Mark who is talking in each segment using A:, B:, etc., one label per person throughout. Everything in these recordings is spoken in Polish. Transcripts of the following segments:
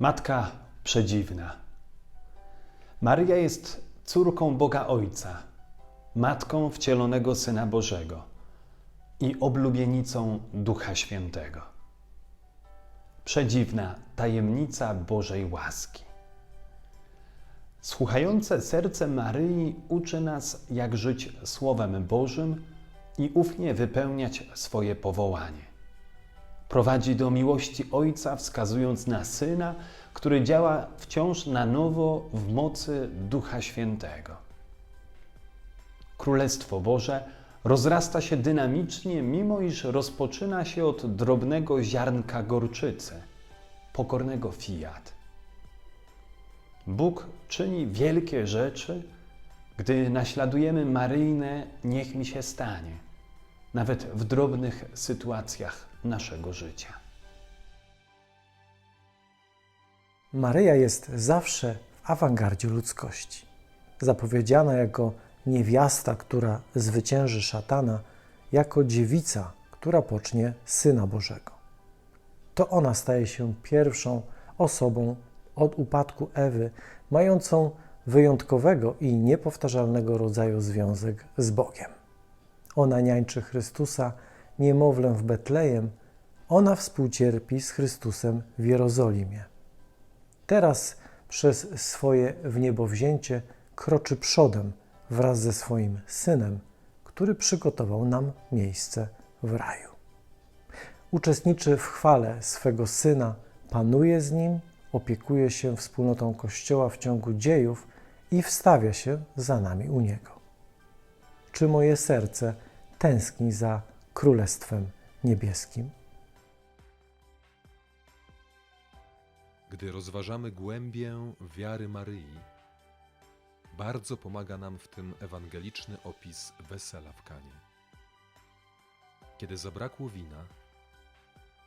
A: Matka przedziwna. Maryja jest córką Boga Ojca, matką wcielonego Syna Bożego i oblubienicą Ducha Świętego. Przedziwna tajemnica Bożej łaski. Słuchające serce Maryi uczy nas, jak żyć Słowem Bożym i ufnie wypełniać swoje powołanie prowadzi do miłości Ojca, wskazując na Syna, który działa wciąż na nowo w mocy Ducha Świętego. Królestwo Boże rozrasta się dynamicznie, mimo iż rozpoczyna się od drobnego ziarnka gorczycy, pokornego fiat. Bóg czyni wielkie rzeczy, gdy naśladujemy Maryjne niech mi się stanie, nawet w drobnych sytuacjach naszego życia.
B: Maryja jest zawsze w awangardzie ludzkości. Zapowiedziana jako niewiasta, która zwycięży szatana, jako dziewica, która pocznie Syna Bożego. To ona staje się pierwszą osobą od upadku Ewy, mającą wyjątkowego i niepowtarzalnego rodzaju związek z Bogiem. Ona niańczy Chrystusa, niemowlę w Betlejem, ona współcierpi z Chrystusem w Jerozolimie. Teraz przez swoje wniebowzięcie kroczy przodem wraz ze swoim synem, który przygotował nam miejsce w raju. Uczestniczy w chwale swego syna, panuje z nim, opiekuje się wspólnotą Kościoła w ciągu dziejów i wstawia się za nami u niego. Czy moje serce tęskni za Królestwem Niebieskim?
C: Gdy rozważamy głębię wiary Maryi, bardzo pomaga nam w tym ewangeliczny opis wesela w Kanie. Kiedy zabrakło wina,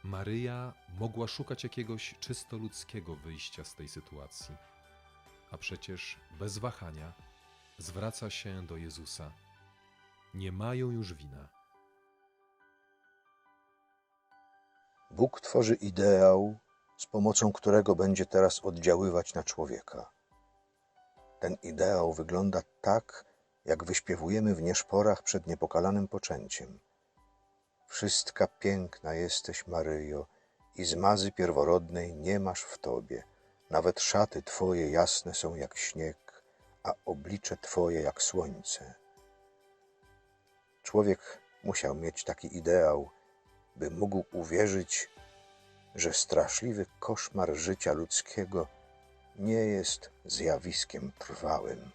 C: Maryja mogła szukać jakiegoś czysto ludzkiego wyjścia z tej sytuacji, a przecież bez wahania zwraca się do Jezusa. Nie mają już wina.
D: Bóg tworzy ideał, z pomocą którego będzie teraz oddziaływać na człowieka. Ten ideał wygląda tak, jak wyśpiewujemy w nieszporach przed niepokalanym poczęciem. Wszystka piękna jesteś, Maryjo, i zmazy pierworodnej nie masz w tobie. Nawet szaty twoje jasne są jak śnieg, a oblicze twoje jak słońce. Człowiek musiał mieć taki ideał, by mógł uwierzyć, że straszliwy koszmar życia ludzkiego nie jest zjawiskiem trwałym.